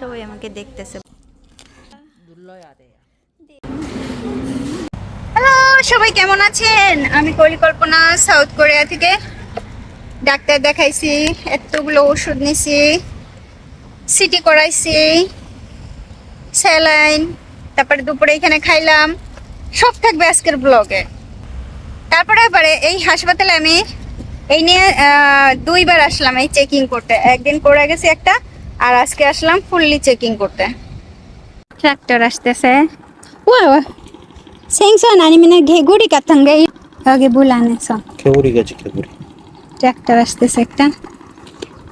সবাই আমাকে দেখতেছে। হ্যালো সবাই কেমন আছেন? আমি পরিকল্পনা সাউথ কোরিয়া থেকে ডাক্তার দেখাইছি, এতগুলো ওষুধ নিছি, সিটি করাইছি, স্যালাইন, তারপরে দুপুরে এখানে খাইলাম, সব থাকবে আজকের ব্লগে তারপরে এবারে এই হাসপাতালে আমি এই নিয়ে দুইবার আসলাম এই চেকিং করতে। একদিন করে গেছি একটা আর আজকে আসলাম ফুললি চেকিং করতে। ট্র্যাক্টর আসতেছে। ওয়া সেংসন আনি মানে ঘেগুড়ি কাতঙ্গে আগে বুলানে সন ঘেগুড়ি গেছে ঘেগুড়ি ট্রাক্টর আসতেছে একটা।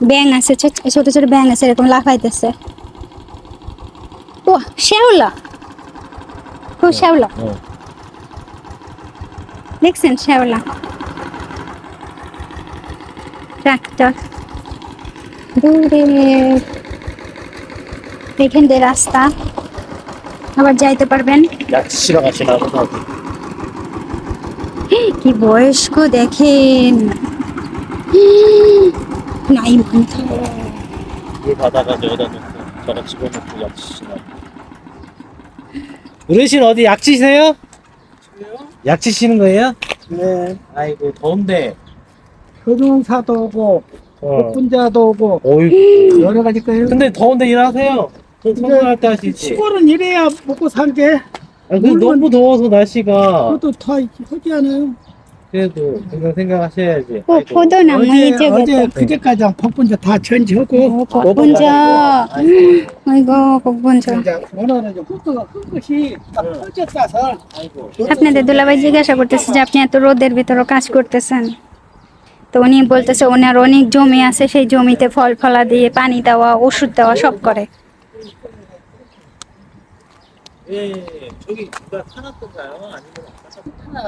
ব্যাং আছে ছোট ছোট ব্যাং আছে এরকম লাফাইতেছে। ও শ্যাওলা। ও হ্যাঁ, শ্যাওলা। দেখছেন শ্যাওলা। ট্র্যাক্টর দূরে এখান দিয়ে রাস্তা আবার যাইতে পারবেন 야치시러 가시나 보다 কি বয়স্ক দেখেন নাই মানতে 물 받아가지고 여기다 놓고 저거 집어넣고 야치시나 어르신 어디 약 치세요? 약 치시는 거예요? 네, 아이고 더운데 효종사도 오고 어. 복분자도 오고 어이 여러 가지 거예요. 근데 더운데 일하세요 저 청소할 때 하 시지 시골은 이래야 먹고 산게 아, 그 너무 더워서 날씨가 그것도 다 하지 않아요. 그래도 그런 생각하셔야지 오 아이고. 포도나무 어제 이제 어제 그제까지 복분자 다 전지하고 오 복분자 아이고 복분자 이제 오늘은 이제 후드가 큰 것이 딱 터졌다서 아이고 আপনাদের দুলাভাই জিজ্ঞাসা করতেছে যে আপনি এত রোদের ভিতরে কাজ করতেছেন তো উনি বলতেছে ওনার অনেক জমি আছে সেই জমিতে ফল ফলা দিয়ে পানি দেওয়া ওষুধ দেওয়া সব করে 예 저기 누가 타놨던가요? 아니면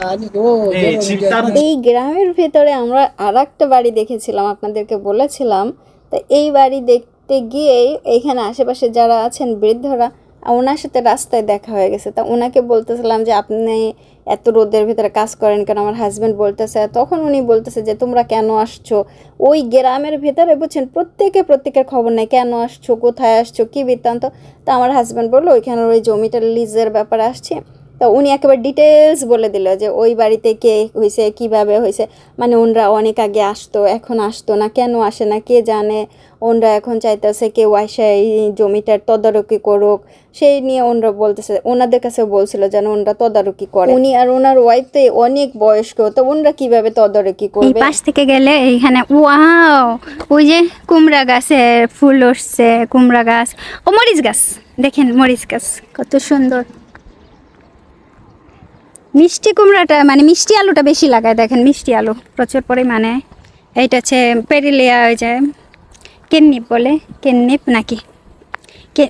아니고 네, 저는 집 이제 사는 এই গ্রামের ভেতরে আমরা আর একটা বাড়ি দেখেছিলাম আপনাদেরকে বলেছিলাম তো এই বাড়ি দেখতে গিয়ে এইখানে আশেপাশে যারা আছেন বৃদ্ধরা ওনার সাথে রাস্তায় দেখা হয়ে গেছে তা ওনাকে বলতেছিলাম যে আপনি এত রোদের ভিতরে কাজ করেন কেন? আমার হাজব্যান্ড বলতেছে, তখন উনি বলতেছে যে, তোমরা কেন আসছো? ওই গ্রামের ভিতরে, বুঝছেন, প্রত্যেকে প্রত্যেকের খবর নেই কেন আসছো? কোথায় আসছো? কী বৃত্তান্ত? তা আমার হাজব্যান্ড বলল, ওইখানে ওই জমিটার লিজের ব্যাপারে আসছে। তো উনি একেবারে ডিটেলস বলে দিল যে ওই বাড়িতে কে হয়েছে কীভাবে হয়েছে মানে ওনরা অনেক আগে আসতো এখন আসতো না কেন আসে না কে জানে। ওনরা এখন চাইতেছে কে আসে এই জমিটার তদারকি করুক। সেই নিয়ে ওনরা বলতেছে ওনাদের কাছে বলছিল যেন ওনরা তদারকি করে। উনি আর ওনার ওয়াইফ তো অনেক বয়স্ক তো ওনরা কীভাবে তদারকি করবে? পাশ থেকে গেলে এইখানে ওয়াও! ওই যে কুমড়া গাছে ফুল উঠছে কুমড়া গাছ। ও মরিচ গাছ দেখেন মরিচ গাছ কত সুন্দর। মিষ্টি কুমড়াটা মানে মিষ্টি আলুটা বেশি লাগায় দেখেন, মিষ্টি আলু প্রচুর পরিমাণে। এইটা হচ্ছে পেরিলিয়া হয়ে যায় কেন্নিপ বলে, কেন্নিপ নাকি?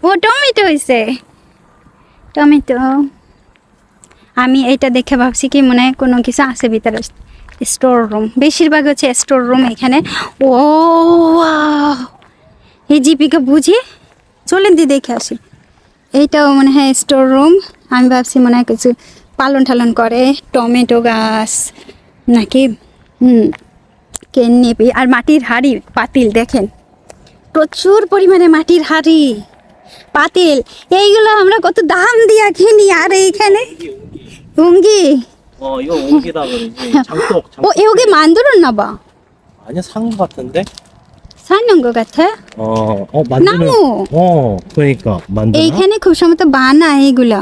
ও টমেটো হয়েছে টমেটো। আমি এইটা দেখে ভাবছি কি মনে হয় কোনো কিছু আছে ভিতরে। স্টোর রুম, বেশিরভাগ হচ্ছে স্টোর রুম এখানে। ও! এই জিপিকে বুঝি? চলেন দি দেখে আসি। এইটাও মনে হয় স্টোর রুম। আমি ভাবছি মনে হয় কিছু পালন টালন করে টমেটো গাছ নাকি হুম কেন্নিপি আর মাটির হাড়ি পাতিল দেখেন প্রচুর পরিমাণে মাটির হাড়ি পাতিল এইগুলো আমরা কত দাম দিয়া কিনি আর এইখানে উঙ্গি 어 이거 옹기다 그러지 장독 어 장독 여기 만들었나 봐 아니야 산 거 같은데? 사는 것 같아 어어 만드는 나무 어 그러니까 만드나? এইখানে খুব সম্ভবত বানায় এইগুলা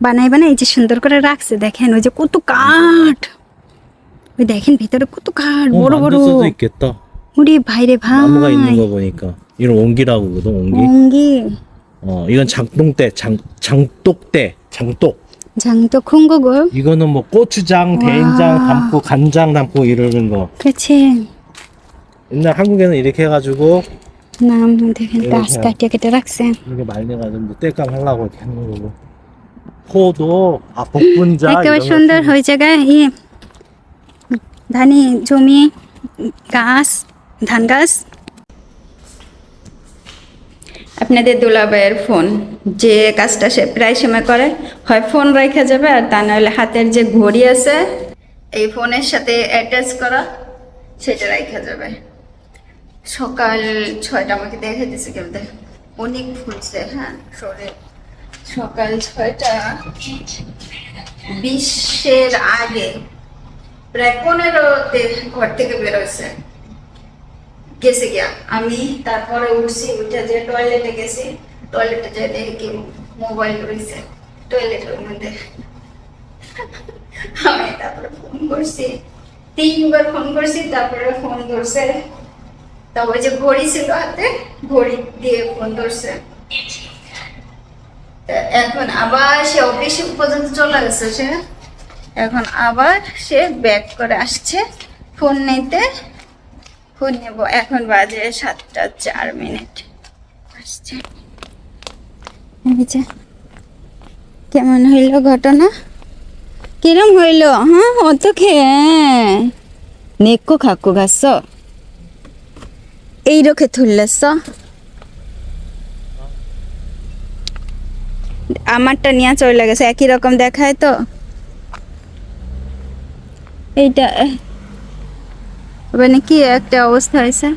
বানাই বানাই এই যে সুন্দর করে রাখছে দেখেন ওই যে কত কাঠ ওই দেখেন ভিতরে কত কাঠ 어, বড় বড় 만들 수도 있겠다 우리 ভাইরে 나무가 있는 ভাই 거 보니까 이런 옹기라고 그러거든 옹기 옹기 어 이건 장독대 장 장독대 장독 장도 큰 거고 이거는 뭐 고추장 된장 와. 담고 간장 담고 이러는 거 그렇지 옛날 한국에는 이렇게 해가지고 নাম দেখেন এই গাছ হ্যাঁ। কাটিয়ে কেটে রাখছে 이렇게 말려가지고 뭐 뗄감 하려고 이렇게 하는 거고 포도 아 복분자 একেবারে সুন্দর হয়েছে ই ধানি জমি গাছ ধান গাছ আপনাদের দুলাভাইয়ের ফোন যে কাজটা সে প্রায় সময় করে হয় ফোন রেখে যাবে আর তা নাহলে হাতের যে ঘড়ি আছে এই ফোনের সাথে অ্যাটাচ করা সেটা রেখে যাবে। সকাল ছয়টা আমাকে দেখে দিছে কেউ দেখ অনেক ফুলছে হ্যাঁ শরীর। সকাল ছয়টা। বিশের আগে প্রায় পনেরোতে ঘর থেকে বেরোচ্ছে গেছে গিয়া। আমি তারপরে উঠছি, উঠে যে টয়লেটে গেছি টয়লেটে যে দেখি মোবাইল রয়েছে। টয়লেটের মধ্যে। আমি তারপরে ফোন করছি। তিনবার ফোন করছি, তারপরে ফোন ধরছে। তারপরে যে ঘড়ি ছিল হাতে, ঘড়ি দিয়ে ফোন ধরছে। এখন আবার সে অফিসে পর্যন্ত চলে গেছে সে। এখন আবার সে ব্যাক করে আসছে। ফোন নিতে। ফোন নেব। এখন বাজে সাতটা চার মিনিট। আসছে। কেমন হইল ঘটনা? কিরম হইল? হ্যাঁ অত খেয়ে। নেকো খাকো গাছ। এই রোখে তুললেছ আমারটা নিয়ে চলে গেছে, একই রকম দেখায় তো? এইটা মানে কি একটা অবস্থা হয়েছে?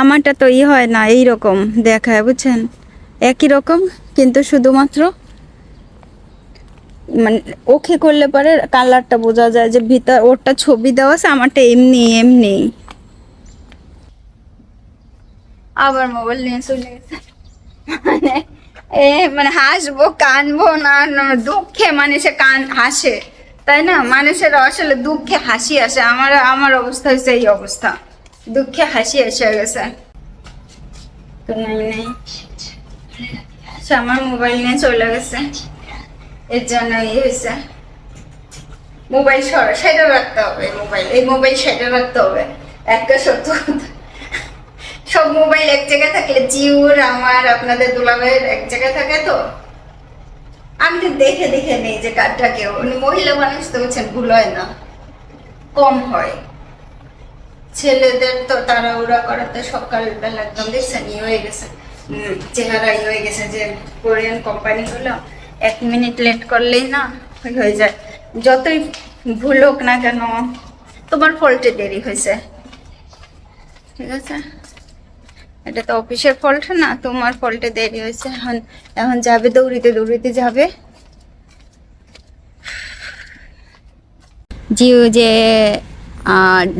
আমারটা তো ই হয় না, এই রকম দেখায়, বুঝছেন? একই রকম, কিন্তু শুধুমাত্র মানে ওকে করলে পরে কালারটা বোঝা যায় যে ভিতর, ওরটা ছবি দেওয়া আছে, আমারটা এমনি এমনি। আবার মোবাইল নিয়ে চলে গেছে। মানে এ মানে হাসবো, কানবো, না দুঃখে মানুষে কান, হাসে, তাই না? মানুষের আসলে দুঃখে হাসি আসে। আমার আমার অবস্থা হয়েছে এই অবস্থা। দুঃখে হাসি এসে গেছে। সে আমার মোবাইল নিয়ে চলে গেছে। এর জন্য এই হয়েছে। মোবাইল সর সাইডে রাখতে হবে, মোবাইল। এই মোবাইল সাইডে রাখতে হবে। একটা সত্য কথা। সব মোবাইল এক জায়গায় থাকলে জিওর, আমার, আপনাদের দুলাভাইয়ের এক জায়গায় থাকে তো। আমি তো দেখে দেখে নেই যে কার্ডটা কেউ মহিলা মানুষ তো বলছেন ভুল হয় না। কম হয়। ছেলেদের তো তাড়াহুড়া করাতে সকালবেলা একদম দেখছেন, ই হয়ে গেছে। চেহারা ই হয়ে গেছে যে কোরিয়ান কোম্পানি হলো, এক মিনিট লেট করলেই না হয়ে যায়। যতই ভুল হোক না কেন, তোমার ফল্টে দেরি হয়েছে। ঠিক আছে? এটা তো অফিসের ফল্ট না, তোমার ফল্টে দেরি হয়েছে। এখন এখন যাবে, দৌড়িতে দৌড়িতে যাবে। জিও যে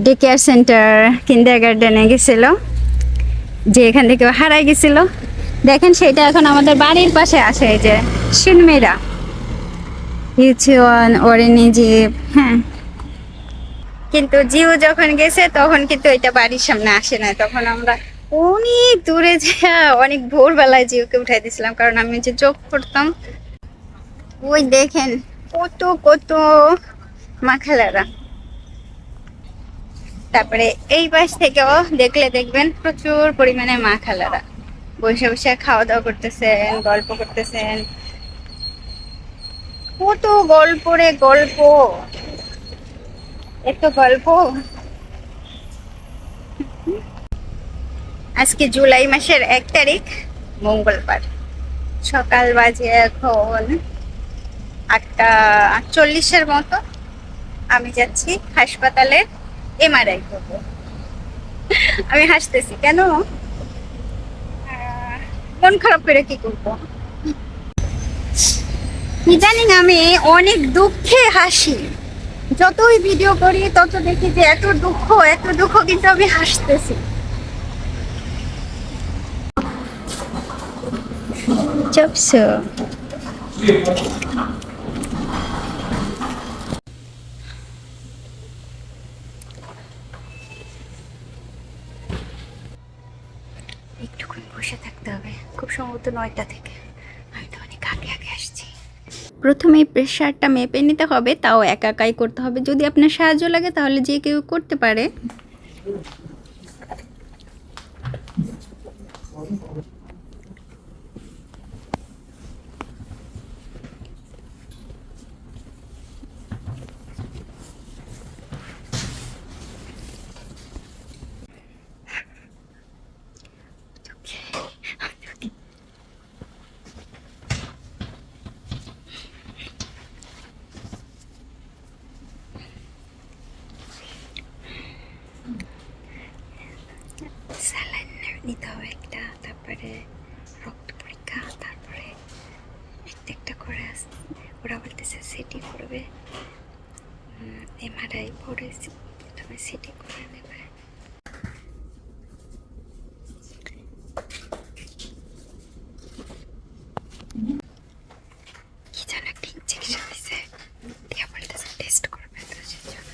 ডে কেয়ার সেন্টার কিন্ডার গার্ডেনে গেছিল, যে এখান থেকে হারাই গেছিল। দেখেন, সেটা এখন আমাদের বাড়ির পাশে আসে এই যে শিনমেরা ইউচিওয়ান ওরেনি জিপ হ্যাঁ। কিন্তু জিও যখন গেছে, তখন কিন্তু এটা বাড়ির সামনে আসে না। তখন আমরা অনেক দূরে যে অনেক ভোরবেলায় জিওকে উঠাই দিয়েছিলাম কারণ আমি যে চোখ করতাম। ওই দেখেন, কত কত মাখালারা। তারপরে এই পাশ থেকেও দেখলে দেখবেন প্রচুর পরিমাণে মা খালারা বসে বসে খাওয়া দাওয়া করতেছেন, গল্প করতেছেন। কত গল্প রে গল্প। এত গল্প? আজকে জুলাই মাসের এক তারিখ, মঙ্গলবার। সকাল বাজে এখন আটটা আটচল্লিশের মতো। আমি যাচ্ছি হাসপাতালে এমআরআই করব আমি হাসতেছি, কেন? মন খারাপ করে কি করব? কি জানি না আমি অনেক দুঃখে হাসি। যতই ভিডিও করি, তত দেখি যে এত দুঃখ এত দুঃখ কিন্তু আমি হাসতেছি। চুপসো একটুক্ষণ বসে থাকতে হবে। খুব সম্ভবত নয়টা থেকে। আমি তো অনেক আগে আগে আসছি। প্রথমে প্রেশারটা মেপে নিতে হবে তাও একা একাই করতে হবে। যদি আপনার সাহায্য লাগে তাহলে যে কেউ করতে পারে। করে আস- ওরা বলতেছে সিটি করবে। এমআরআই পরে তুমি সিটি করে নেবে কি যেন একটা ইঞ্জেকশন দিছে দিয়া বলতেছে টেস্ট করবে তো সেজন্য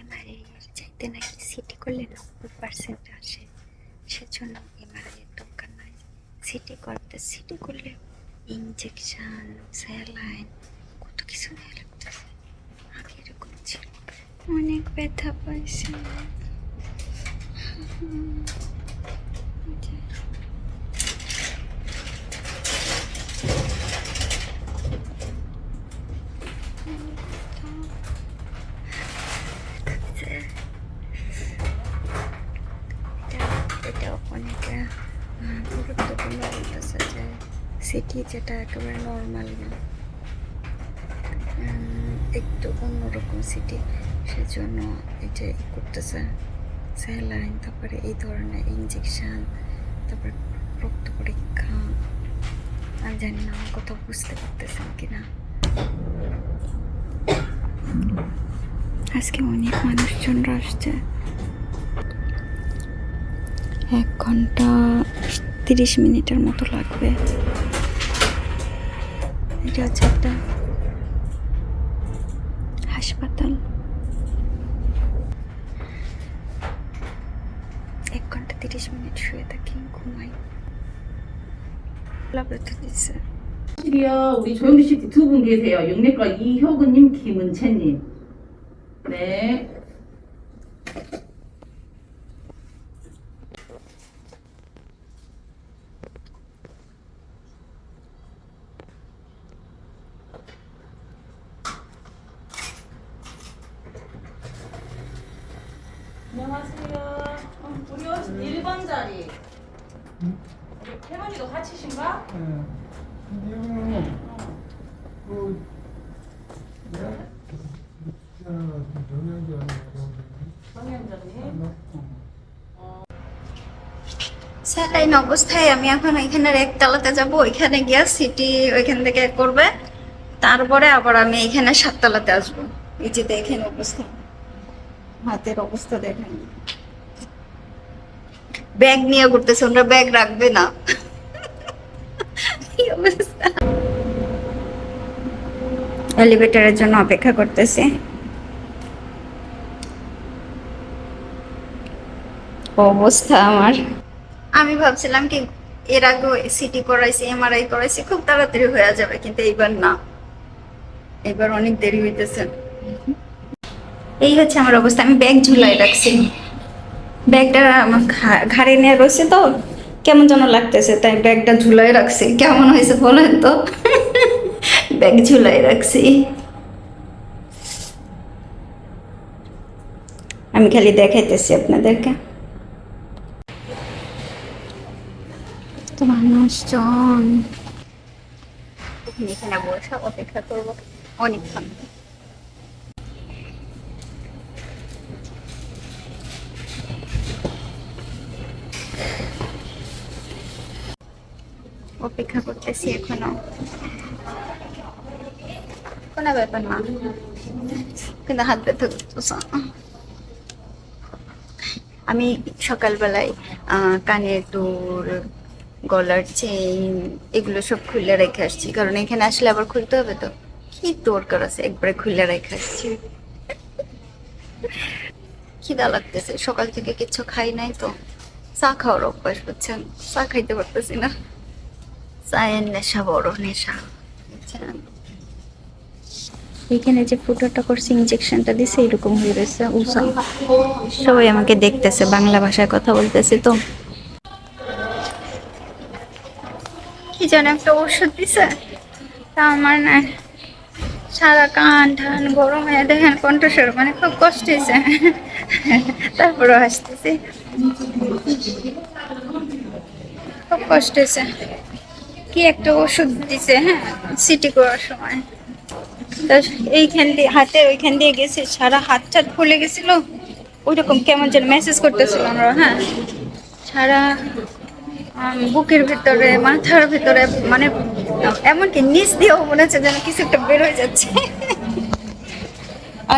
এমআরআই এর চাইতে নাকি সিটি করলে নব্বই পার্সেন্ট আসে সেজন্য এমআরআই এর দরকার নাই সিটি করতে সিটি করলে ইঞ্জেকশন স্যালাইন কত কিছু নেওয়া লাগতেছে আগে এরকম ছিল অনেক ব্যথা পাইছে এটাও অনেক আহ, গুরুত্বপূর্ণ বলতেছে যে সিটি যেটা একেবারে নর্মাল না। একটু অন্যরকম সিটি সেজন্য ই করতেছে। স্যালাইন তারপরে এই ধরনের ইঞ্জেকশন তারপরে রক্ত পরীক্ষা আমি জানি না কথা বুঝতে পারতেছেন কিনা। আজকে অনেক মানুষজনরা আসছে। এক ঘণ্টা তিরিশ মিনিটের মতো লাগবে। এটা হচ্ছে একটা হাসপাতাল এক ঘন্টা তিরিশ মিনিট শুয়ে থাকি ঘুমাই লাবরেটরি দিচ্ছে 시리요 우리 조영주 씨 두 분 계세요. 영내과 이효근님, 김은채님. 네. স্যালাইন অবস্থায় আমি এখন এখানের একতলাতে যাব, ওইখানে গিয়া সিটি ওইখান থেকে করবে। তারপরে আবার আমি এখানে সাততলাতে আসব। এই যে দেখেন অবস্থা। হাতের অবস্থা দেখেন। ব্যাগ নিয়ে ঘুরতেছে ওরা ব্যাগ রাখবে না। এলিভেটরের জন্য অপেক্ষা করতেছি। অবস্থা আমার। আমি ভাবছিলাম কি, এর আগে সিটি করাইছি এমআরআই করাইছি খুব তাড়াতাড়ি হয়ে যাবে, কিন্তু এইবার না। এবার অনেক দেরি হইতেছে। এই হচ্ছে আমার অবস্থা, আমি ব্যাগ ঝুলাই রাখছি। ব্যাগটা ঘাড়ে নিয়ে রয়েছে তো, কেমন যেন লাগতেছে, তাই ব্যাগটা ঝুলাই রাখছি। কেমন হয়েছে বলেন তো? ব্যাগ ঝুলাই রাখছি। আমি খালি দেখাইতেছি আপনাদেরকে তো মানুষজন এখানে বসে অপেক্ষা করব অনেকক্ষণ। অপেক্ষা করতেছি এখনও। কোনো ব্যাপার না। কিন্তু হাত ব্যথা করতেছে। আমি সকালবেলায় কানের দুল গলার চেইন এগুলো সব খুলে রেখে আসছি। কারণ এখানে আসলে আবার খুলতে হবে তো। কি দরকার আছে একবারে খুলে রেখে আসছি। খিদা লাগতেছে সকাল থেকে কিছু খাই নাই তো। চা খাওয়ার অভ্যাস বুঝছেন চা খাইতে পারতেছি না। চায়ের নেশা বড় নেশা। বুঝছেন এখানে যে ফুটোটা করছে ইঞ্জেকশনটা দিছে এরকম হয়ে রয়েছে উষা। সবাই আমাকে দেখতেছে বাংলা ভাষায় কথা বলতেছে তো। কি যেন একটা ওষুধ দিছে। তা আমার না সারা কান ঠান গরম হয়ে দেখেন কণ্ঠস্বর মানে খুব কষ্ট হয়েছে তারপরে আসতেছি খুব কষ্ট হয়েছে কি একটা ওষুধ দিছে হ্যাঁ সিটি করার সময়। তো এইখান দিয়ে হাতে ওইখান দিয়ে গেছে, সারা হাত টাত ফুলে গেছিল। ওইরকম কেমন যেন মেসেজ করতেছিল আমরা হ্যাঁ। সারা বুকের ভিতরে, মাথার ভিতরে মানে এমনকি নিচ দিয়েও মনে হচ্ছে যেন কিছু একটা বের হয়ে যাচ্ছে।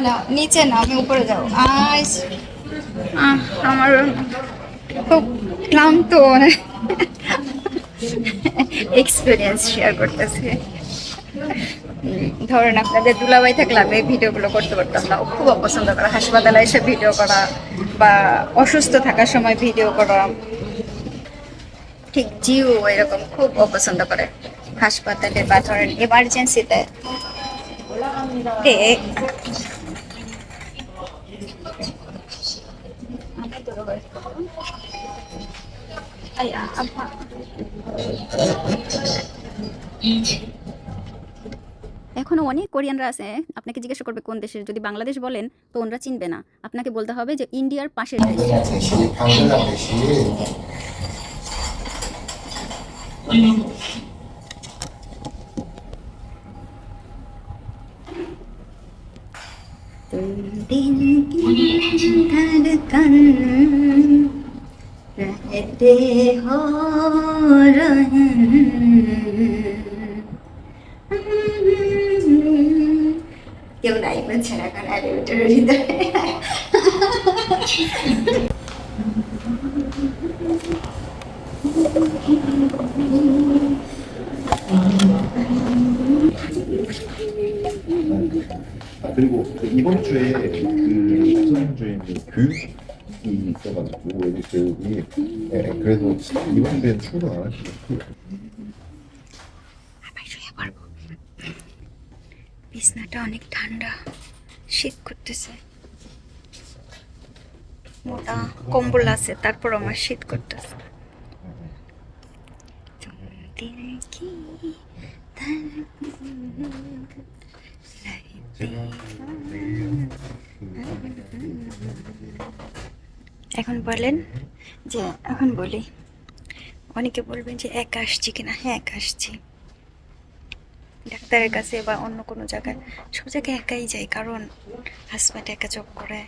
না নিচে না আমি উপরে যাব। আজ আমার খুব ক্লান্ত মানে এক্সপিরিয়েন্স শেয়ার করতেছি। ধরেন আপনাদের দুলাবাই থাকলে আমি এই ভিডিওগুলো করতে পারতাম না। খুব অপছন্দ করা। হাসপাতালে এসে ভিডিও করা বা অসুস্থ থাকার সময় ভিডিও করা। ঠিক জিও এরকম খুব অপছন্দ করে। হাসপাতালে বা ধরেন এমার্জেন্সিতে এখনও অনেক কোরিয়ানরা আছে আপনাকে জিজ্ঞাসা করবে কোন দেশের যদি বাংলাদেশ বলেন তো ওনরা চিনবে না। আপনাকে বলতে হবে যে ইন্ডিয়ার পাশের দেশ। 눈빛 가득한 라떼 호런 기억나 이번 차라가 나를 들으리다 아, 그리고 그 이번 주에 그 선생주에 교육이 있어가지고 외국 교육이 네, 그래서 이번 주에는 출근 안 하시고 আবার শুয়ে পারবো বিছনাটা অনেক ঠান্ডা শীত করতেছে মোটা কম্বল আছে তারপর আমার শীত করতেছে তুম দিল কি এখন বলেন যে, এখন বলি। অনেকে বলবেন যে, একা আসছি কিনা? হ্যাঁ এক আসছি। ডাক্তারের কাছে বা অন্য কোনো জায়গায় সব জায়গায় একাই যাই, কারণ হাজব্যান্ড একা জব করে,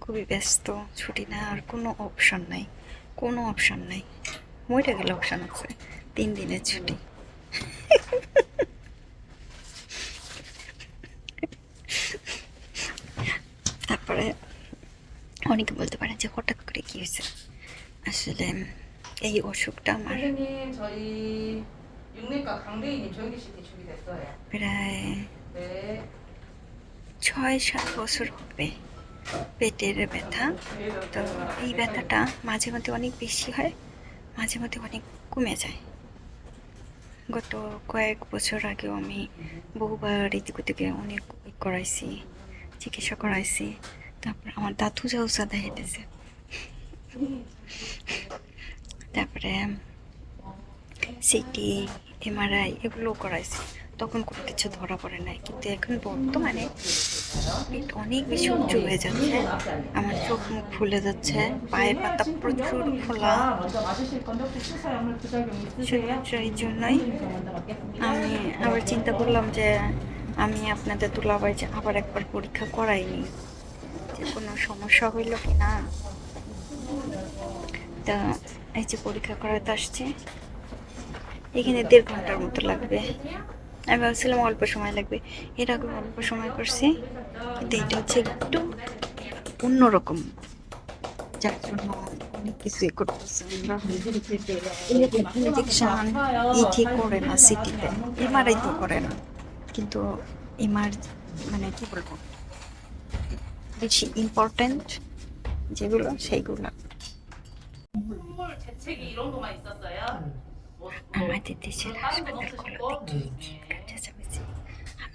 খুবই ব্যস্ত, ছুটি না, আর কোনো অপশন নাই। কোনো অপশন নাই। মইটা গেলে অপশন আছে। তিন দিনের ছুটি। তারপরে অনেকে বলতে পারে যে হঠাৎ করে কী হয়েছে? আসলে এই অসুখটা আমার প্রায় ছয় সাত বছর হবে পেটের ব্যথা। তো এই ব্যথাটা মাঝে মধ্যে অনেক বেশি হয় মাঝে মধ্যে অনেক কমে যায়। গত কয়েক বছর আগেও আমি বহুবার এদিক ওদিকে অনেক করাইছি, চিকিৎসা করাইছি। তারপর আমার দাঁতু যাও সাদা হেঁটেছে তারপরে সিটি, এমআরআই এগুলো করাইছি। তখন কোনো কিছু ধরা পড়ে নাই। কিন্তু এখন বর্তমানে অনেক বেশি উঁচু হয়ে যাচ্ছে। আমার চোখ মুখ ফুলে যাচ্ছে, পায়ের পাতা প্রচুর ফোলা। এই জন্যই আমি আবার চিন্তা করলাম যে আমি আপনাদের তুলাবাই যে আবার একবার পরীক্ষা করাইনি, যে কোনো সমস্যা হইল কি না তা এই যে পরীক্ষা করাতে আসছে, এখানে দেড় ঘণ্টার মতো লাগবে। আমি ভাবছিলাম অল্প সময় লাগবে। এরকম অল্প সময় করছি, কিন্তু এটা হচ্ছে একটু অন্যরকম। যার জন্য অনেক কিছুই করতেছি ইঞ্জেকশন ইটি করে না সিটিতে এমআরআই তো করে না। কিন্তু এমআর মানে কি বলব? বেশি ইম্পর্ট্যান্ট যেগুলো, সেইগুলো। আমাদের দেশের হাসপাতালগুলোতে। কি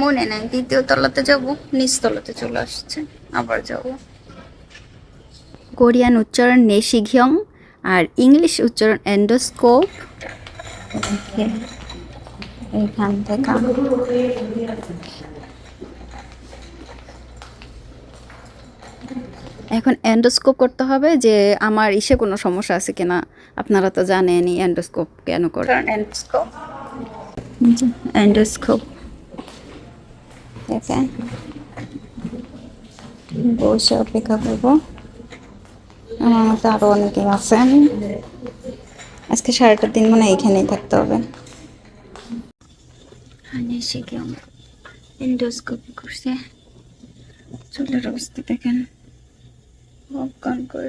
মনে নাই, দ্বিতীয় তলাতে যাব, নিচ তলাতে চলে আসছে, আবার যাব। কোরিয়ান উচ্চারণ নেশিঘিয়ং আর ইংলিশ উচ্চারণ এন্ডোস্কোপ। এইখান থেকে। এখন এন্ডোস্কোপ করতে হবে যে আমার ইসে কোনো সমস্যা আছে কিনা। আপনারা তো জানেনই এন্ডোস্কোপ কেন করেন এন্ডোস্কোপ। এন্ডোস্কোপ দেখেন বসে অপেক্ষা করব। আমার মতো আরও অনেকে আছেন আজকে সারাটা দিন মানে এখানেই থাকতে হবে। শিখে এন্ডোস্কোপি করছে? চুলের অবস্থা দেখেন। অজ্ঞান করে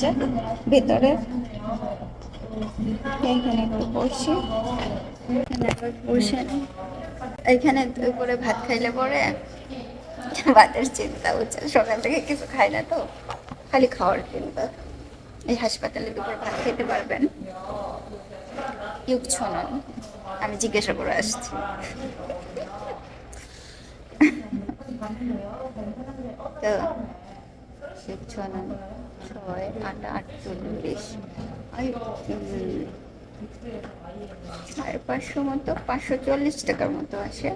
হচ্ছে। ভেতরে এইখানে একটু বসি। এখানে একবার বসে। এইখানে উপরে ভাত খাইলে পরে ভাতের চিন্তা হচ্ছে। সকাল থেকে কিছু খাই না তো। খালি খাওয়ার চিন্তা। এই হাসপাতালে দুপুরে ভাত খেতে পারবেন। ইউক ছনন আমি জিজ্ঞাসা করে আসছি। তো ইউক ছনন ছয়, আট আটচল্লিশ সাড়ে পাঁচশো মতো, পাঁচশো চল্লিশ টাকার মতো আসে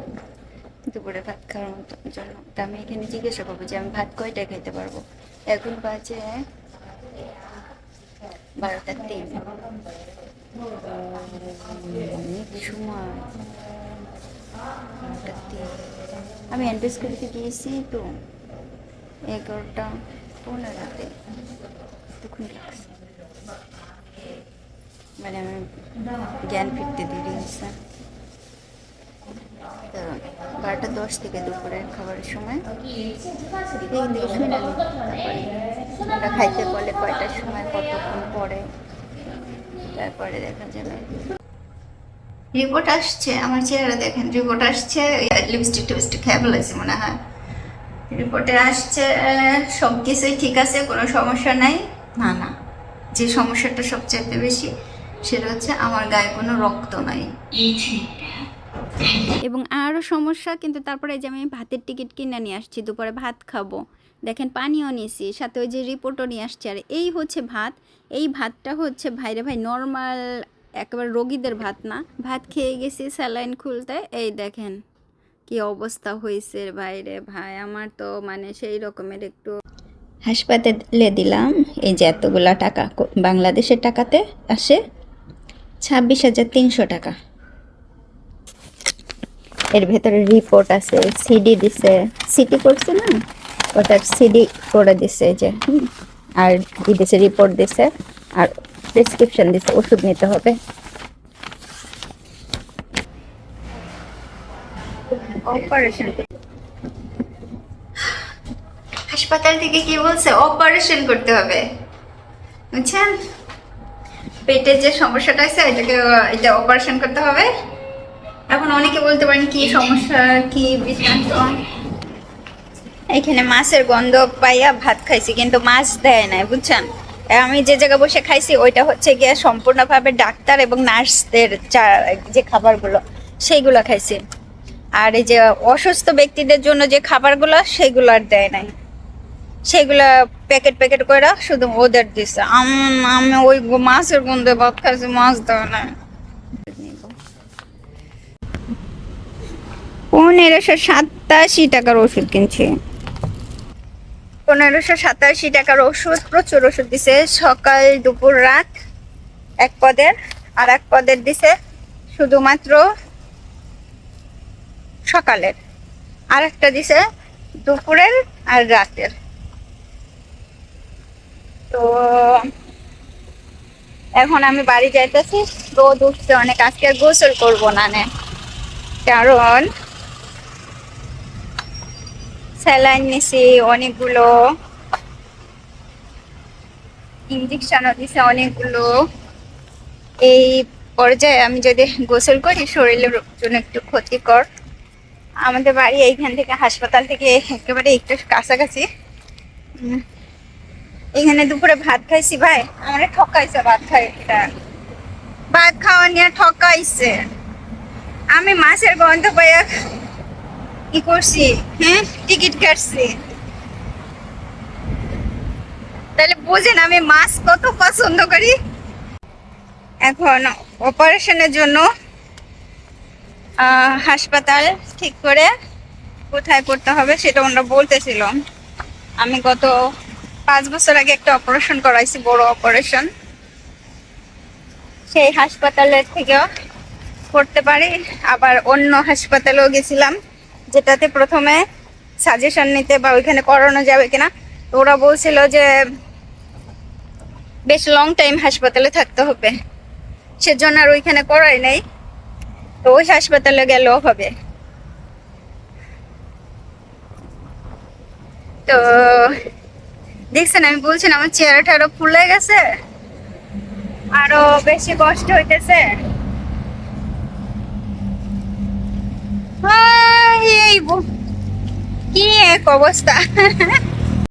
দুপুরে ভাত খাওয়ার মতো জন্য। তা আমি এখানে জিজ্ঞাসা করব যে আমি ভাত কয়টা খেতে পারব? এখন বাজে বারোটা তিন। অনেক সময় আমি এন্ডোস্কোপিতে গিয়েছি তো, এগারোটা পনেরোতে। তখন লাগছে। মানে আমার জ্ঞান ফিরতে দেরি তো বারোটা দশ থেকে দুপুরের খাবারের সময়। তারপরে ওটা খাইতে বলে কয়টার সময়, কতক্ষণ পরে। তারপরে দেখা যাবে রিপোর্ট আসছে, আমার চেহারা দেখেন, রিপোর্ট আসছে, লিপস্টিক টিপস্টিক খেয়ে ফেলেছি মনে হয়। রিপোর্টে আসছে, সব কিছুই ঠিক আছে, কোনো সমস্যা নাই। না না। যে সমস্যাটা সবচেয়ে বেশি, সেটা হচ্ছে আমার গায়ে কোনো রক্ত নাই। এবং আরও সমস্যা, কিন্তু তারপরে যে আমি ভাতের টিকিট কিনে নিয়ে আসছি, দুপুরে ভাত খাব। দেখেন পানিও নিয়েছি সাথে ওই যে রিপোর্টও নিয়ে আসছি। আর এই হচ্ছে ভাত, এই ভাতটা হচ্ছে ভাইরে ভাই নর্মাল, একেবারে রোগীদের ভাত না। ভাত খেয়ে গেছি স্যালাইন খুলতে, এই দেখেন কি অবস্থা হয়েছে বাইরে ভাই। আমার তো মানে সেই রকমের একটু হাসপাতালে দিলাম। এই যে এতগুলা টাকা বাংলাদেশের টাকাতে আসে ছাব্বিশ হাজার তিনশো টাকা। এর ভেতরে রিপোর্ট আছে সিডি দিছে। সিটি করছে না? ওটার সিডি করে দিছে যে আর দিছে রিপোর্ট দিছে, আর প্রেসক্রিপশন দিছে, ওষুধ নিতে হবে। অপারেশন হাসপাতাল থেকে কি বলছে? অপারেশন করতে হবে। বুঝছেন? পেটের যে সমস্যাটা আছে এটাকে, এটা অপারেশন করতে হবে। এখন অনেকে বলতে পারেন কি সমস্যা, কি এখানে মাছের গন্ধ পাইয়া ভাত খাইছি, কিন্তু মাছ দেয় নাই, বুঝছেন? আমি যে জায়গায় বসে খাইছি, ওইটা হচ্ছে গিয়ে সম্পূর্ণভাবে ডাক্তার এবং নার্সদের যে খাবারগুলো, সেইগুলো খাইছি। আর এই যে অসুস্থ ব্যক্তিদের জন্য যে খাবারগুলো, সেগুলো আর দেয় নাই। সেগুলা প্যাকেট প্যাকেট করে শুধু ওদের দিছে। আম- ওই মাছের গন্ধে ভাত খাইছি, মাছ দেয় না। পনেরোশো সাতাশি টাকার ওষুধ কিনছি। পনেরোশো সাতাশি টাকার ওষুধ, প্রচুর ওষুধ দিছে। সকাল, দুপুর, রাত, এক পদের। আর এক পদের দিছে শুধুমাত্র সকালের। আর একটা দিছে দুপুরের আর রাতের। তো এখন আমি বাড়ি যাইতেছি। রোদ উঠছে, অনেক আজকে আর গোসল করব না নে। কারণ স্যালাইন নিছি, অনেকগুলো ইঞ্জেকশনও দিছে অনেকগুলো। এই পর্যায়ে আমি যদি গোসল করি, শরীরের জন্য একটু ক্ষতিকর। আমাদের বাড়ি এইখান থেকে, হাসপাতাল থেকে একেবারে একটু কাছাকাছি। এখানে দুপুরে ভাত খাইছি ভাই। আমার ঠকাইছে ভাত খাই ভাত খাওয়া নিয়ে ঠকাইছে। আমি মাছের গন্ধ পাইয়া কি করছি হ্যাঁ টিকিট কাটছি। তাহলে বুঝেন আমি মাছ কত পছন্দ করি। এখন অপারেশনের জন্য হাসপাতাল ঠিক করে কোথায় করতে হবে সেটা ওনারা বলতেছিল। আমি গত পাঁচ বছর আগে একটা অপারেশন করাইছি, বড় অপারেশন সেই হাসপাতালের থেকেও করতে পারি। আবার অন্য হাসপাতালেও গেছিলাম, যেটাতে প্রথমে সাজেশন নিতে বা ওইখানে করানো যাবে কিনা। তো ওরা বলছিল যে, বেশ লং টাইম হাসপাতালে থাকতে হবে। সেজন্য আর ওইখানে করাই নাই। তো ওই হাসপাতালে গেলেও হবে। তো দেখছেন, আমি বলছিলাম আমার চেহারাটা আরও ফুলে গেছে? আরও বেশি কষ্ট হইতেছে। এই কি এক অবস্থা।